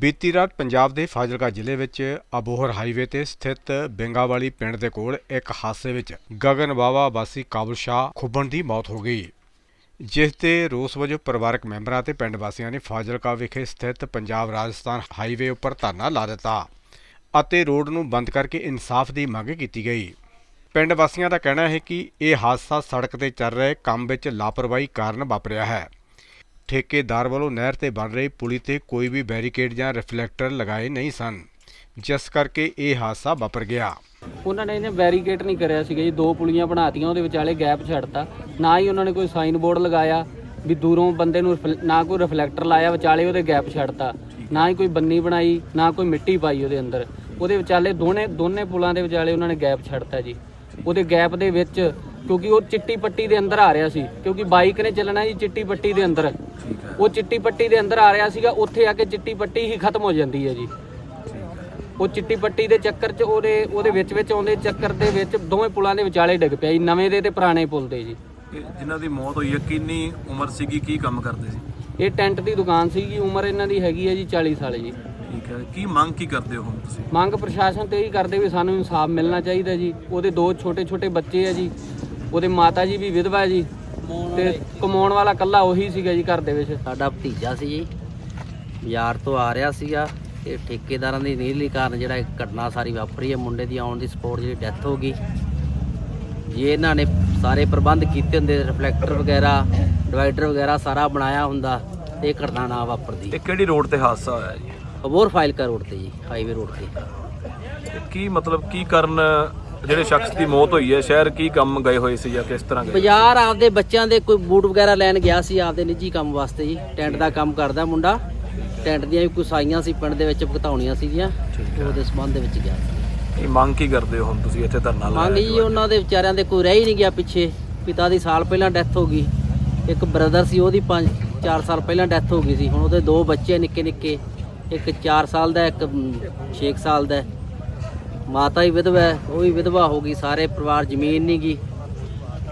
ਬੀਤੀ ਰਾਤ ਪੰਜਾਬ ਦੇ ਫਾਜ਼ਿਲਕਾ ਜ਼ਿਲ੍ਹੇ ਵਿੱਚ ਅਬੋਹਰ ਹਾਈਵੇ ਤੇ ਸਥਿਤ ਬੈਂਗਾਵਾਲੀ ਪਿੰਡ ਦੇ ਕੋਲ ਇੱਕ ਹਾਦਸੇ ਵਿੱਚ ਗਗਨ ਬਾਵਾ ਵਾਸੀ ਕਾਬਲ ਸ਼ਾਹ ਖੁੱਬਣ ਦੀ ਮੌਤ ਹੋ ਗਈ। ਜਿਸ ਤੇ ਰੋਸ ਵਜੋਂ ਪਰਿਵਾਰਕ ਮੈਂਬਰਾਂ ਤੇ ਪਿੰਡ ਵਾਸੀਆਂ ਨੇ ਫਾਜ਼ਿਲਕਾ ਵਿਖੇ ਸਥਿਤ ਪੰਜਾਬ ਰਾਜਸਥਾਨ ਹਾਈਵੇ ਉੱਪਰ ਧਰਨਾ ਲਾ ਦਿੱਤਾ ਅਤੇ ਰੋਡ ਨੂੰ ਬੰਦ ਕਰਕੇ ਇਨਸਾਫ ਦੀ ਮੰਗ ਕੀਤੀ ਗਈ। ਪਿੰਡ ਵਾਸੀਆਂ ਦਾ ਕਹਿਣਾ ਹੈ ਕਿ ਇਹ ਹਾਦਸਾ ਸੜਕ ਤੇ ਚੱਲ ਰਹੇ ਕੰਮ ਵਿੱਚ ਲਾਪਰਵਾਹੀ ਕਾਰਨ ਵਾਪਰਿਆ ਹੈ। ਠੇਕੇਦਾਰ ਵੱਲੋਂ ਨਹਿਰ ਤੇ ਬਣ ਰਹੀ ਪੁਲੀ ਤੇ ਕੋਈ ਵੀ ਬੈਰੀਕੇਡ ਜਾਂ ਰਿਫਲੈਕਟਰ ਲਗਾਏ ਨਹੀਂ ਸਨ, ਜਿਸ ਕਰਕੇ ਇਹ ਹਾਦਸਾ ਵਾਪਰ ਗਿਆ। ਉਹਨਾਂ ਨੇ ਇਹਨੇ ਬੈਰੀਕੇਡ ਨਹੀਂ ਕਰਿਆ ਸੀਗਾ ਜੀ, ਦੋ ਪੁਲੀਆਂ ਬਣਾਤੀਆਂ, ਉਹਦੇ ਵਿਚਾਲੇ ਗੈਪ ਛੱਡਤਾ। ਨਾ ਹੀ ਉਹਨਾਂ ਨੇ ਕੋਈ ਸਾਈਨ ਬੋਰਡ ਲਗਾਇਆ ਵੀ ਦੂਰੋਂ ਬੰਦੇ ਨੂੰ ਰਿਫਲ- ਨਾ ਕੋਈ ਰਿਫਲੈਕਟਰ ਲਾਇਆ, ਵਿਚਾਲੇ ਉਹਦੇ ਗੈਪ ਛੱਡਤਾ। ਨਾ ਹੀ ਕੋਈ ਬੰਨੀ ਬਣਾਈ, ਨਾ ਕੋਈ ਮਿੱਟੀ ਪਾਈ ਉਹਦੇ ਅੰਦਰ। ਉਹਦੇ ਵਿਚਾਲੇ ਦੋਨੇ ਦੋਨੇ ਪੁਲਾਂ ਦੇ ਵਿਚਾਲੇ ਉਹਨਾਂ ਨੇ ਗੈਪ ਛੱਡਤਾ ਜੀ। ਉਹਦੇ ਗੈਪ ਦੇ ਵਿੱਚ ਕਿਉਂਕਿ ਉਹ ਚਿੱਟੀ ਪੱਟੀ ਦੇ ਅੰਦਰ ਆ ਰਿਹਾ ਸੀ ਕਿਉਂਕਿ ਬਾਈਕ ਨੇ ਚੱਲਣਾ ਜੀ ਚਿੱਟੀ ਪੱਟੀ ਦੇ ਅੰਦਰ। ਉਹ ਚਿੱਟੀ ਪੱਟੀ ਦੇ ਅੰਦਰ ਆ ਰਿਹਾ ਸੀਗਾ ਉੱਥੇ ਆ ਕੇ ਚਿੱਟੀ ਪੱਟੀ ਹੀ ਖਤਮ ਹੋ ਜਾਂਦੀ ਹੈ ਜੀ। ਉਹ ਚਿੱਟੀ ਪੱਟੀ ਦੇ ਚੱਕਰ 'ਚ ਉਹਦੇ ਉਹਦੇ ਵਿੱਚ ਵਿੱਚ ਆਉਂਦੇ ਚੱਕਰ ਦੇ ਵਿੱਚ ਦੋਵੇਂ ਪੁਲਾਂ ਦੇ ਵਿਚਾਲੇ ਡਿੱਗ ਪਿਆ ਜੀ ਨਵੇਂ ਦੇ ਤੇ ਪੁਰਾਣੇ ਪੁਲ ਦੇ ਜੀ। ਜਿਨ੍ਹਾਂ ਦੀ ਮੌਤ ਹੋਈ ਹੈ ਕਿੰਨੀ ਉਮਰ ਸੀਗੀ ਕੀ ਕੰਮ ਕਰਦੇ ਸੀ? ਇਹ ਟੈਂਟ ਦੀ ਦੁਕਾਨ ਸੀਗੀ ਉਮਰ ਇਹਨਾਂ ਦੀ ਹੈਗੀ ਹੈ ਜੀ 40 ਸਾਲ ਜੀ। ਠੀਕ ਹੈ। ਕੀ ਮੰਗ ਕੀ ਕਰਦੇ ਹੋ ਤੁਸੀਂ? ਮੰਗ ਪ੍ਰਸ਼ਾਸਨ ਤੇ ਹੀ ਕਰਦੇ ਵੀ ਸਾਨੂੰ ਇਨਸਾਫ ਮਿਲਣਾ ਚਾਹੀਦਾ ਜੀ ਉਹਦੇ ਦੋ ਛੋਟੇ ਛੋਟੇ ਬੱਚੇ ਆ ਜੀ ਉਹਦੇ ਮਾਤਾ ਜੀ ਵੀ ਵਿਧਵਾ ਜੀ ਤੇ ਕਮਾਉਣ ਵਾਲਾ ਕੱਲਾ ਉਹੀ ਸੀਗਾ ਜੀ ਘਰ ਦੇ ਵਿੱਚ। ਸਾਡਾ ਭਤੀਜਾ ਸੀ ਜੀ। ਬਾਜ਼ਾਰ ਤੋਂ ਆ ਰਿਹਾ ਸੀਗਾ ਤੇ ਠੇਕੇਦਾਰਾਂ ਦੀ ਨੀਲੀ ਕਾਰਨ ਜਿਹੜਾ ਇਹ ਘਟਨਾ ਸਾਰੀ ਵਾਪਰੀ ਹੈ। ਮੁੰਡੇ ਦੀ ਆਉਣ ਦੀ ਸਪੋਰਟ ਜਿਹੜੀ ਡੈਥ ਹੋ ਗਈ। ਜੇ ਇਹਨਾਂ ਨੇ ਸਾਰੇ ਪ੍ਰਬੰਧ ਕੀਤੇ ਹੁੰਦੇ ਰਿਫਲੈਕਟਰ ਵਗੈਰਾ ਡਿਵਾਈਡਰ ਵਗੈਰਾ ਸਾਰਾ ਬਣਾਇਆ ਹੁੰਦਾ ਤੇ ਇਹ ਘਟਨਾ ਨਾ ਵਾਪਰਦੀ। ਇਹ ਕਿਹੜੀ ਰੋਡ ਤੇ ਹਾਦਸਾ ਹੋਇਆ ਜੀ? ਅਬੋਰ ਫਾਈਲ ਕਾ ਰੋਡ ਤੇ ਜੀ ਹਾਈਵੇ ਰੋਡ ਤੇ ਕੀ ਮਤਲਬ ਕੀ ਕਰਨ ਜਿਹੜੇ ਸ਼ਖਸ ਦੀ ਮੌਤ ਹੋਈ ਹੈ ਸ਼ਹਿਰ ਕੀ ਕੰਮ ਗਏ ਹੋਏ ਸੀ ਜਾਂ ਕਿਸ ਤਰ੍ਹਾਂ ਗਏ ਬਾਜ਼ਾਰ ਆਪਦੇ ਬੱਚਿਆਂ ਦੇ ਕੋਈ ਬੂਟ ਵਗੈਰਾ ਲੈਣ ਗਿਆ ਸੀ ਆਪਦੇ ਨਿੱਜੀ ਕੰਮ ਵਾਸਤੇ ਜੀ। ਟੈਂਟ ਦਾ ਕੰਮ ਕਰਦਾ ਮੁੰਡਾ। ਟੈਂਟ ਦੀਆਂ ਵੀ ਕੁਛ ਸਾਈਆਂ ਸੀ ਪਿੰਡ ਦੇ ਵਿੱਚ ਭੁਗਤਾਉਣੀਆਂ ਸੀਗੀਆਂ। ਉਹਦੇ ਸੰਬੰਧ ਦੇ ਵਿੱਚ ਗਿਆ ਸੀ। ਕੀ ਮੰਗ ਕੀ ਕਰਦੇ ਹੋ ਹੁਣ ਤੁਸੀਂ ਇੱਥੇ ਧਰਨਾ ਮੰਗ ਲਾਇਆ ਜੀ ਉਹਨਾਂ ਦੇ ਵਿਚਾਰਿਆਂ ਦੇ ਕੋਈ ਰਹਿ ਹੀ ਨਹੀਂ ਗਿਆ ਪਿੱਛੇ। ਪਿਤਾ ਦੀ ਸਾਲ ਪਹਿਲਾਂ ਡੈਥ ਹੋ ਗਈ। ਇੱਕ ਬ੍ਰਦਰ ਸੀ ਉਹਦੀ 5 4 ਸਾਲ ਪਹਿਲਾਂ ਡੈਥ ਹੋ ਗਈ ਸੀ। ਹੁਣ ਉਹਦੇ ਦੋ ਬੱਚੇ ਨਿੱਕੇ ਨਿੱਕੇ ਇੱਕ 4 ਸਾਲ ਦਾ ਇੱਕ 6 ਸਾਲ ਦਾ। ਮਾਤਾ ਹੀ ਵਿਧਵਾ ਹੈ ਉਹ ਵੀ ਵਿਧਵਾ ਹੋ ਗਈ ਸਾਰੇ ਪਰਿਵਾਰ ਜ਼ਮੀਨ ਨਹੀਂ ਗਈ।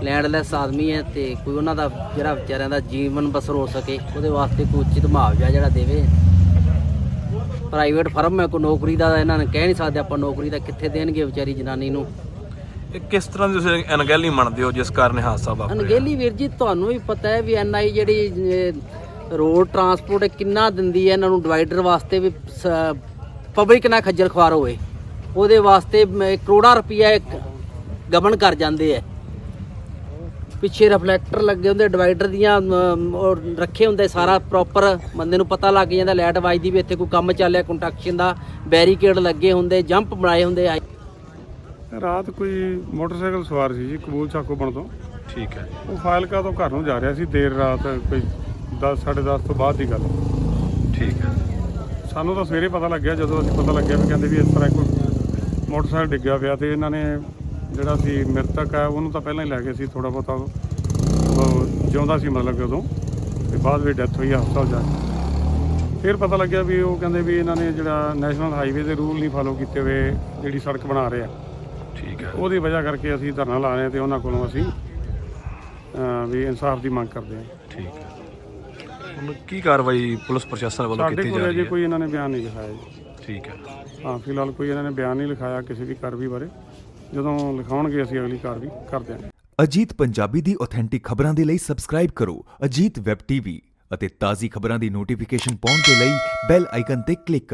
ਲੈਂਡਲੈਸ ਆਦਮੀ ਹੈ ਤੇ ਕੋਈ ਉਹਨਾਂ ਦਾ ਜਿਹੜਾ ਵਿਚਾਰਿਆਂ ਦਾ ਜੀਵਨ ਬਸਰ ਹੋ ਸਕੇ ਉਹਦੇ ਵਾਸਤੇ ਕੋਈ ਉਚਿਤ ਮੁਆਵਜ਼ਾ ਜਿਹੜਾ ਦੇਵੇ। ਪ੍ਰਾਈਵੇਟ ਫਰਮ ਹੈ ਕੋਈ ਨੌਕਰੀ ਦਾ ਇਹਨਾਂ ਨੇ ਕਹਿ ਨਹੀਂ ਸਕਦੇ ਆਪਾਂ ਨੌਕਰੀ ਦਾ ਕਿੱਥੇ ਦੇਣਗੇ ਵਿਚਾਰੀ ਜਨਾਨੀ ਨੂੰ। ਇਹ ਕਿਸ ਤਰ੍ਹਾਂ ਦੀ ਤੁਸੀਂ ਅਣਗਹਿਲੀ ਮੰਨਦੇ ਹੋ ਜਿਸ ਕਾਰਨ ਇਹ ਹਾਦਸਾ ਵਾਪਰਿਆ? ਅਨਗੇਲੀ ਵੀਰ ਜੀ ਤੁਹਾਨੂੰ ਵੀ ਪਤਾ ਹੈ ਵੀ ਐਨਆਈ ਜਿਹੜੀ ਰੋਡ ਟਰਾਂਸਪੋਰਟ ਕਿੰਨਾ ਦਿੰਦੀ ਹੈ ਇਹਨਾਂ ਨੂੰ ਡਿਵਾਈਡਰ ਵਾਸਤੇ ਵੀ ਪਬਲਿਕ ਨਾਲ ਖੱਜਲ ਖੁਆਰ ਹੋਵੇ। ਉਹਦੇ ਵਾਸਤੇ ਕਰੋੜਾਂ ਰੁਪਈਆ ਇੱਕ ਗਬਨ ਕਰ ਜਾਂਦੇ ਹੈ ਪਿੱਛੇ ਰਿਫਲੈਕਟਰ ਲੱਗੇ ਹੁੰਦੇ ਡਿਵਾਈਡਰ ਦੀਆਂ ਰੱਖੇ ਹੁੰਦੇ ਸਾਰਾ ਪ੍ਰੋਪਰ ਬੰਦੇ ਨੂੰ ਪਤਾ ਲੱਗ ਜਾਂਦਾ ਲਾਈਟ ਵੱਜਦੀ ਵੀ ਇੱਥੇ ਕੋਈ ਕੰਮ ਚੱਲਿਆ ਕੰਸਟਰਕਸ਼ਨ ਦਾ ਬੈਰੀਕੇਡ ਲੱਗੇ ਹੁੰਦੇ ਜੰਪ ਬਣਾਏ ਹੁੰਦੇ ਰਾਤ ਕੋਈ ਮੋਟਰਸਾਈਕਲ ਸਵਾਰ ਸੀ ਜੀ ਕਬੂਲ ਚਾਕੋ ਬਣ ਤੋਂ। ਠੀਕ ਹੈ ਉਹ ਫਾਇਲਕਾ ਤੋਂ ਘਰ ਨੂੰ ਜਾ ਰਿਹਾ ਸੀ ਦੇਰ ਰਾਤ ਕੋਈ 10 10:30 ਤੋਂ ਬਾਅਦ ਦੀ ਗੱਲ। ਠੀਕ ਹੈ ਸਾਨੂੰ ਤਾਂ ਸਵੇਰੇ ਪਤਾ ਲੱਗਿਆ ਜਦੋਂ ਅਸੀਂ ਪਤਾ ਲੱਗਿਆ ਵੀ ਕਹਿੰਦੇ ਵੀ ਇਸ ਤਰ੍ਹਾਂ ਕੋਈ ਮੋਟਰਸਾਈਕਲ ਡਿੱਗਿਆ ਪਿਆ ਤੇ ਇਹਨਾਂ ਨੇ ਜਿਹੜਾ ਸੀ ਮ੍ਰਿਤਕ ਹੈ ਉਹਨੂੰ ਤਾਂ ਪਹਿਲਾਂ ਹੀ ਲੈ ਗਏ ਸੀ ਥੋੜਾ ਬਹੁਤਾ। ਉਹ ਜਿਉਂਦਾ ਸੀ ਮਤਲਬ ਉਦੋਂ। ਤੇ ਬਾਅਦ ਵਿੱਚ ਡੈਥ ਹੋਈ ਆ ਹਸਪਤਾਲ ਜਾ ਕੇ। ਫਿਰ ਪਤਾ ਲੱਗਿਆ ਵੀ ਉਹ ਕਹਿੰਦੇ ਵੀ ਇਹਨਾਂ ਨੇ ਜਿਹੜਾ ਨੈਸ਼ਨਲ ਹਾਈਵੇ ਦੇ ਰੂਲ ਨਹੀਂ ਫਾਲੋ ਕੀਤੇ ਹੋਏ ਜਿਹੜੀ ਸੜਕ ਬਣਾ ਰਹੇ ਆ। ਠੀਕ ਹੈ। ਉਹਦੀ ਵਜ੍ਹਾ ਕਰਕੇ ਅਸੀਂ ਧਰਨਾ ਲਾ ਰਹੇ ਹਾਂ ਤੇ ਉਹਨਾਂ ਕੋਲੋਂ ਅਸੀਂ ਵੀ ਇਨਸਾਫ ਦੀ ਮੰਗ ਕਰਦੇ ਹਾਂ। ਠੀਕ ਹੈ। ਹੁਣ ਕੀ ਕਾਰਵਾਈ ਪੁਲਿਸ ਪ੍ਰਸ਼ਾਸਨ ਵੱਲੋਂ ਸਾਡੇ ਕੀਤੀ ਜਾ ਕੋਲ ਰਹੀ ਅਜੇ ਹੈ? ਕੋਈ ਇਹਨਾਂ ਨੇ ਬਿਆਨ ਨਹੀਂ ਲਿਖਾਇਆ ਜੀ। ਠੀਕ ਹੈ ਹਾਂ ਫਿਲਹਾਲ ਕੋਈ ਇਹਨਾਂ ਨੇ ਬਿਆਨ ਨਹੀਂ ਲਿਖਾਇਆ ਕਿਸੇ ਵੀ ਕਾਰਵਾਈ ਬਾਰੇ। ਜਦੋਂ ਲਿਖਾਉਣਗੇ ਅਸੀਂ ਅਗਲੀ ਕਾਰਵਾਈ ਕਰ ਦਿਆਂਗੇ ਅਜੀਤ ਪੰਜਾਬੀ ਦੀ ਆਥੈਂਟਿਕ ਖਬਰਾਂ ਦੇ ਲਈ ਸਬਸਕ੍ਰਾਈਬ ਕਰੋ ਅਜੀਤ ਵੈਬ ਟੀਵੀ ਅਤੇ ਤਾਜ਼ੀ ਖਬਰਾਂ ਦੀ ਨੋਟੀਫਿਕੇਸ਼ਨ ਪਾਉਣ ਦੇ ਲਈ ਬੈਲ ਆਈਕਨ ਤੇ ਕਲਿੱਕ ਕਰੋ।